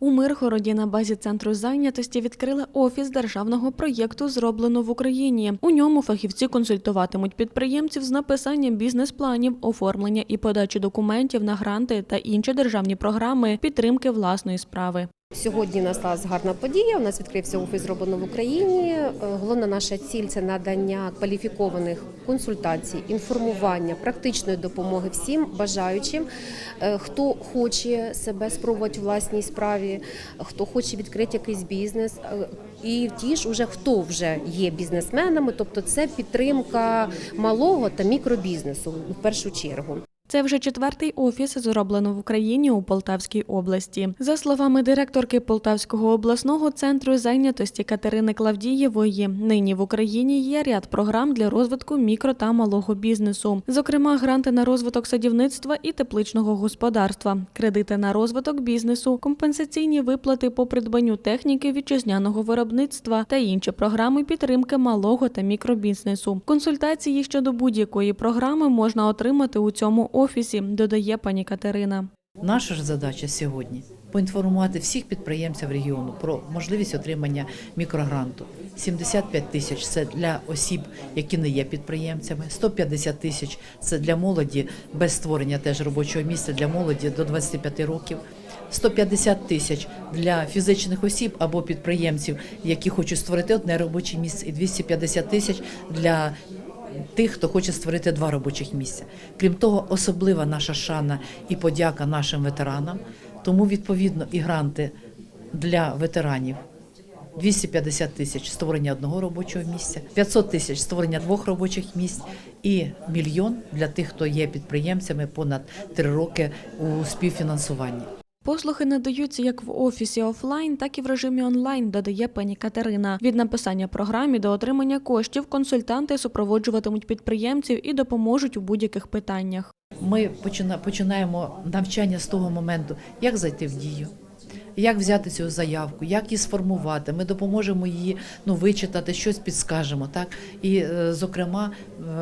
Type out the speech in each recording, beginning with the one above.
У Миргороді на базі центру зайнятості відкрили офіс державного проєкту Зроблено в Україні. У ньому фахівці консультуватимуть підприємців з написанням бізнес-планів, оформлення і подачі документів на гранти та інші державні програми підтримки власної справи. Сьогодні насталася гарна подія. У нас відкрився офіс зроблено в Україні. Е, Головна наша ціль це надання кваліфікованих консультацій, інформування, практичної допомоги всім бажаючим, е, хто хоче себе спробувати в власній справі, хто хоче відкрити якийсь бізнес. е, І ті ж уже хто вже є бізнесменами, тобто це підтримка малого та мікробізнесу в першу чергу. Це вже четвертий офіс зроблено в Україні у Полтавській області. За словами директорки Полтавського обласного центру зайнятості Катерини Клавдієвої, нині в Україні є ряд програм для розвитку мікро та малого бізнесу, зокрема, гранти на розвиток садівництва і тепличного господарства, кредити на розвиток бізнесу, компенсаційні виплати по придбанню техніки вітчизняного виробництва та інші програми підтримки малого та мікробізнесу. Консультації щодо будь-якої програми можна отримати у цьому офісі, додає пані Катерина. Наша ж задача сьогодні поінформувати всіх підприємців регіону про можливість отримання мікрогранту. 75 тисяч це для осіб, які не є підприємцями. 150 тисяч це для молоді без створення теж робочого місця для молоді до 25 років. 150 тисяч для фізичних осіб або підприємців, які хочуть створити одне робоче місце, і 250 тисяч для тих, хто хоче створити два робочих місця. Крім того, особлива наша шана і подяка нашим ветеранам. Тому відповідно і гранти для ветеранів. 250 тисяч створення одного робочого місця, 500 тисяч створення двох робочих місць і мільйон для тих, хто є підприємцями понад три роки у співфінансуванні. Послуги надаються як в офісі офлайн, так і в режимі онлайн, додає пані Катерина. Від написання програми до отримання коштів консультанти супроводжуватимуть підприємців і допоможуть у будь-яких питаннях. Ми починаємо навчання з того моменту, як зайти в дію. Як взяти цю заявку, як її сформувати? Ми допоможемо її ну вичитати, щось підскажемо, так і е, зокрема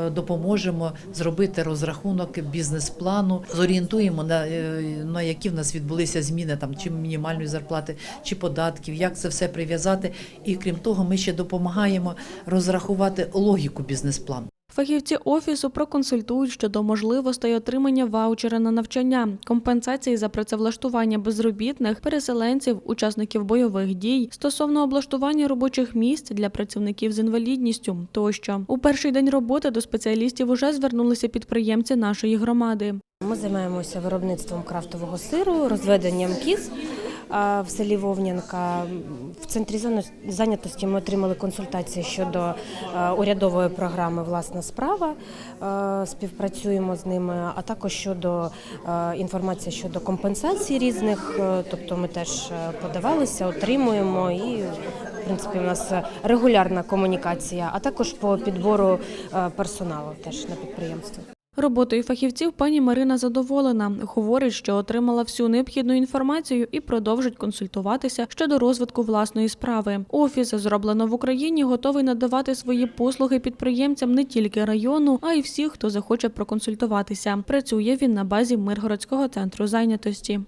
е, допоможемо зробити розрахунок бізнес-плану, зорієнтуємо на, е, на які в нас відбулися зміни там чи мінімальної зарплати, чи податків, як це все прив'язати. І крім того, ми ще допомагаємо розрахувати логіку бізнес-плану. Фахівці офісу проконсультують щодо можливостей отримання ваучера на навчання, компенсації за працевлаштування безробітних, переселенців, учасників бойових дій, стосовно облаштування робочих місць для працівників з інвалідністю тощо. У перший день роботи до спеціалістів уже звернулися підприємці нашої громади. Ми займаємося виробництвом крафтового сиру, розведенням кіз в селі Вовнянка. В центрі зайня- зайнятості ми отримали консультації щодо е, урядової програми Власна справа. Е, Співпрацюємо з ними, а також щодо е, інформації щодо компенсацій різних. Тобто ми теж подавалися, отримуємо і. В принципі, у нас регулярна комунікація, а також по підбору персоналу теж на підприємстві. Роботою фахівців пані Марина задоволена. Говорить, що отримала всю необхідну інформацію і продовжить консультуватися щодо розвитку власної справи. Офіс зроблено в Україні, готовий надавати свої послуги підприємцям не тільки району, а й всіх, хто захоче проконсультуватися. Працює він на базі Миргородського центру зайнятості.